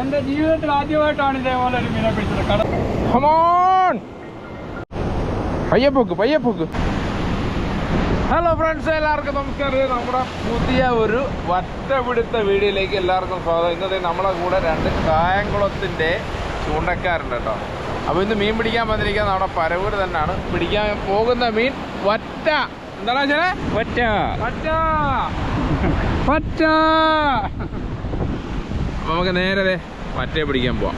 എന്റെ ജീവിതത്തിൽ ആദ്യമായിട്ടാണ് ഇതേപോലെ ഒരു മീനെ പിടിച്ചത്. കട കമോൺ പയ്യപ്പൊക്ക് പയ്യപ്പൊക്ക്. ഹലോ ഫ്രണ്ട്സ് എല്ലാവർക്കും നമസ്കാരം. നമ്മുടെ പുതിയ ഒരു വറ്റപിടുത്ത വീഡിയോയിലേക്ക് എല്ലാവർക്കും സ്വാഗതം. ഇന്നത്തെ നമ്മളെ കൂടെ രണ്ട് കായംകുളത്തിന്റെ ചൂണ്ടക്കാരുണ്ട് കേട്ടോ. അപ്പോൾ ഇന്ന് മീൻ പിടിക്കാൻ വന്നിരിക്കുന്നത് നമ്മുടെ പരവൂർ തന്നെയാണ്. പിടിക്കാൻ പോകുന്ന മീൻ വറ്റ. എന്താണ് വെച്ചാൽ ഒറ്റ വറ്റ. ഒറ്റ അപ്പോൾ നമുക്ക് നേരെ വറ്റയെ പിടിക്കാൻ പോവാം.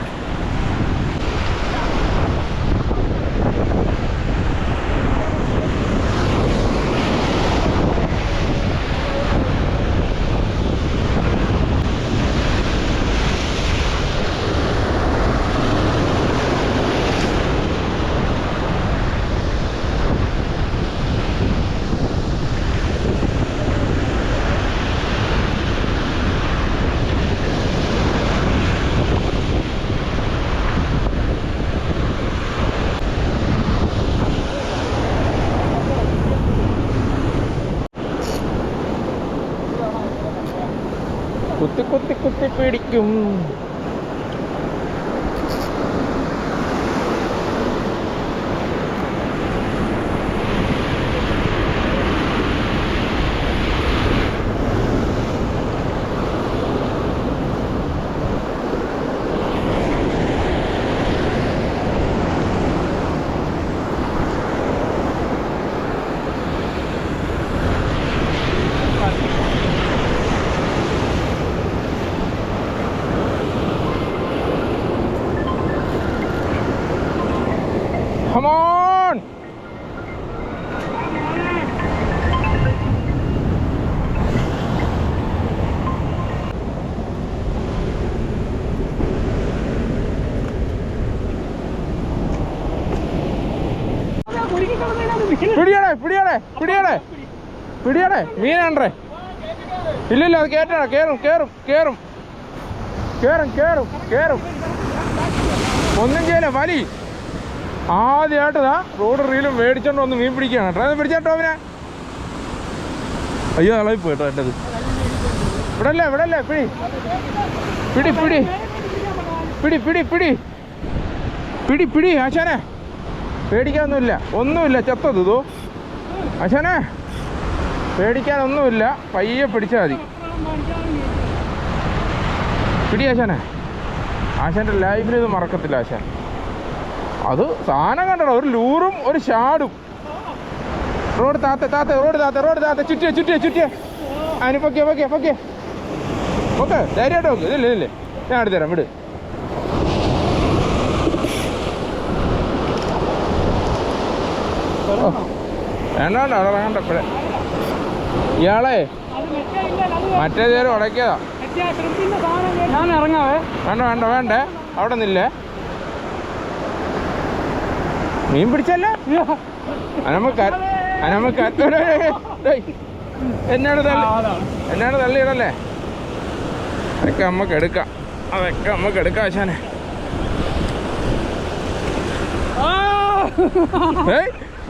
コテコテコテペリキュン Come on! പിടിയടേ പിടിയടേ പിടിയടേ. പിടിയടേ മീനാണ്ടേ ഇല്ലില്ല അത് കേറ്റടാ കേറും കേറും കേറും. കേറും കേറും കേറും. ഒന്നും ചെയ്യല വലി. ആദ്യമായിട്ടതാ റോഡ് റീലും മേടിച്ചോണ്ട് വന്ന് മീൻ പിടിക്കുകയാണ് കേട്ടോ. പിടിച്ചോ അവനെ. അയ്യോ ഇളകി പോയിട്ടോ എന്റെ ഇവിടെ അല്ലേ ഇവിടെ അല്ലേ പിടി. പിടി പിടി. പിടി പിടി പിടി. പിടി പിടി ആശാനെ. പേടിക്കാനൊന്നുമില്ല. ഒന്നുമില്ല ചത്തത് ഇതോ. ആശാനെ. പേടിക്കാനൊന്നുമില്ല. പയ്യെ പിടിച്ചാൽ മതി. പിടി ആശാനെ. ആശാന്റെ ലൈഫിൽ ഇത് മറക്കത്തില്ല ആശാൻ. അത് സാധനം കണ്ടോ ഒരു ലൂറും ഒരു ഷാഡും. റോഡ് താത്ത താത്ത റോഡ് താത്ത റോഡ് താത്ത ചുറ്റിയ ചുറ്റിയ ചുറ്റിയ. അതിന് പൊക്കെ പൊക്കെ പൊക്കെ ഓക്കെ ധൈര്യമായിട്ട് നോക്ക് ഇല്ല ഇതില്ലേ ഞാൻ എടുത്തു തരാം വിട്. ഓ, വേണ്ട വേണ്ട അവിടെ വേണ്ട ഇപ്പോഴേ ഇയാളെ മറ്റേ നേരം ഉടക്കിയതാ. ഞാൻ ഇറങ്ങാവേ. വേണ്ട വേണ്ട വേണ്ടേ? അവിടെ നില്ലേ. മീൻ പിടിച്ചല്ലേ? അനമ്മക്ക് അനമ്മക്ക് എന്നാണ് തള്ളി എന്നാണ് തള്ളിയിടല്ലേ അതൊക്കെ നമ്മക്ക് എടുക്കാം. അതൊക്കെ നമ്മക്ക് എടുക്കാം ആശാനെ.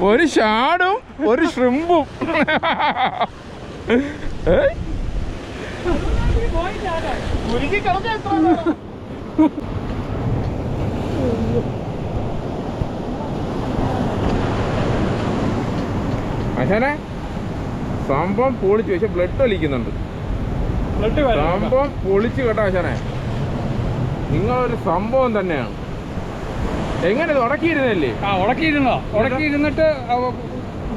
ഒരു ഷാഡും ഒരു ഷ്രിമ്പും. ഏയ്. ആശാനെ സംഭവം പൊളിച്ചു പക്ഷെ ബ്ലഡ് ഒലിക്കുന്നുണ്ട്. സംഭവം പൊളിച്ചു കേട്ടോ അശനെ നിങ്ങളൊരു സംഭവം തന്നെയാണ്. എങ്ങനെ ഉടക്കിയിരുന്നല്ലേ? ആ ഉടക്കിയിരുന്നോ ഉടക്കിയിരുന്നിട്ട്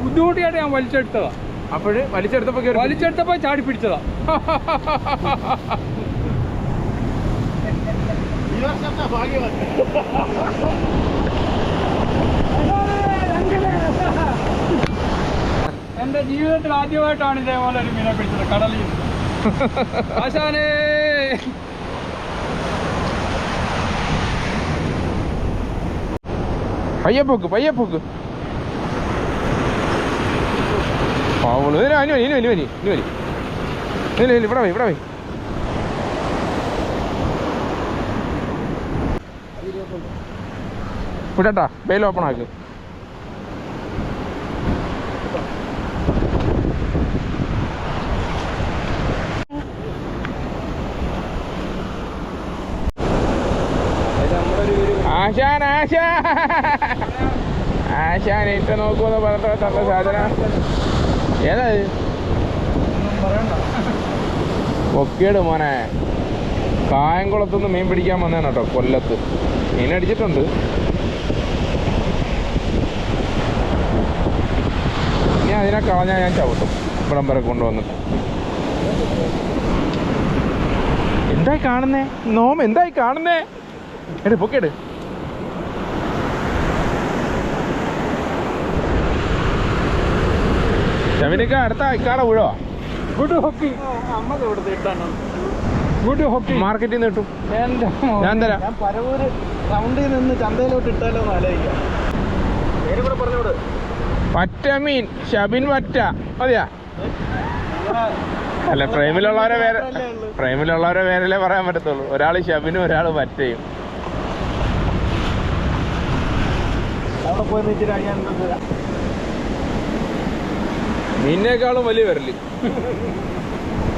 ബുദ്ധിമുട്ടിയായിട്ട് ഞാൻ വലിച്ചെടുത്തതാ. അപ്പോഴ് വലിച്ചെടുത്തപ്പോ കേറി വലിച്ചെടുത്തപ്പോ ചാടി പിടിച്ചതാ. എന്റെ ജീവിതത്തിൽ ആദ്യമായിട്ടാണ് ഇതേപോലെ ഒരു മീനെ പിടിച്ചത് കടലിൽ. ആശാനേ! പയ്യപ്പൊക്ക് പയ്യപ്പൊക്ക് പാവുള്ളൂ ഇതിന് ഇനി വരി ഇനി വരി ഇവിടെ പോയി ഇവിടെ പോയി വിടട്ടാ ബെയിൽ ഓപ്പൺ ആക്ക്. ആശാൻ ആശാ ആശാൻ ഇട്ട് നോക്കൂന്ന് പറഞ്ഞ തന്ന സാധനം. ഏതാ ഇത്? ഒന്നും പറയണ്ട പൊക്കിയിട് മോനെ. കായംകുളത്തുനിന്ന് മീൻ പിടിക്കാൻ വന്നതാണ് കേട്ടോ കൊല്ലത്ത്. മീൻ അടിച്ചിട്ടുണ്ട്. ഇനി അതിനെ കളഞ്ഞാൽ ഞാൻ ചവിട്ടും. ഇവിടം വരെ കൊണ്ടുവന്നിട്ട്. എന്തായി കാണുന്നേ? നോം എന്തായി കാണുന്നേ? എടേ പൊക്കേട് ഷമിനിക്ക അടുത്ത ഇക്കാടെ വീഴോ ഗുഡ് ഹോക്കി ഗുഡ് ഹോക്കി മാർക്കറ്റിൽ നിന്ന് കിട്ടും. ഞാൻ തരാം. പരവൂര് റൗണ്ടിൽ നിന്ന് ചന്തയിലോട്ട് ഇട്ടാലോ പറ്റ മീൻ. ഷബിൻ പറ്റ. മതിയാ? അല്ല പ്രേമിലുള്ളവരെ വേറെ പ്രേമിലുള്ളവരെ വേറെ പറയാൻ പറ്റത്തുള്ളൂ. ഒരാൾ ഷബിനും ഒരാൾ പറ്റയും. അവിടെ പോയി മീനിനേക്കാളും വലിയ വരൽ.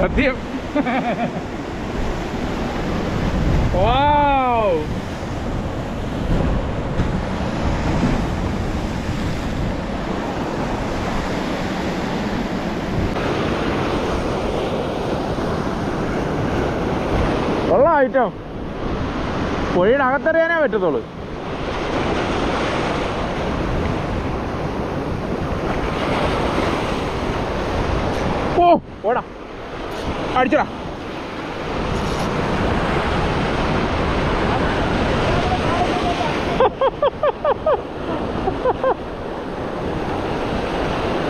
സത്യം. വാവ്. ഉള്ള ഐറ്റം. പുഴയുടെ അകത്തെറിയാനേ പറ്റത്തുള്ളൂ ഓ ഓടാ. അടിച്ചടാ.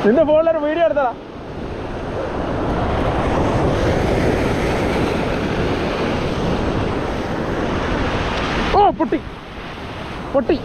നിന്റെ ഫോണിലൊരു വീഡിയോ എടുത്തടാ. ഓ പൊട്ടി. പൊട്ടി.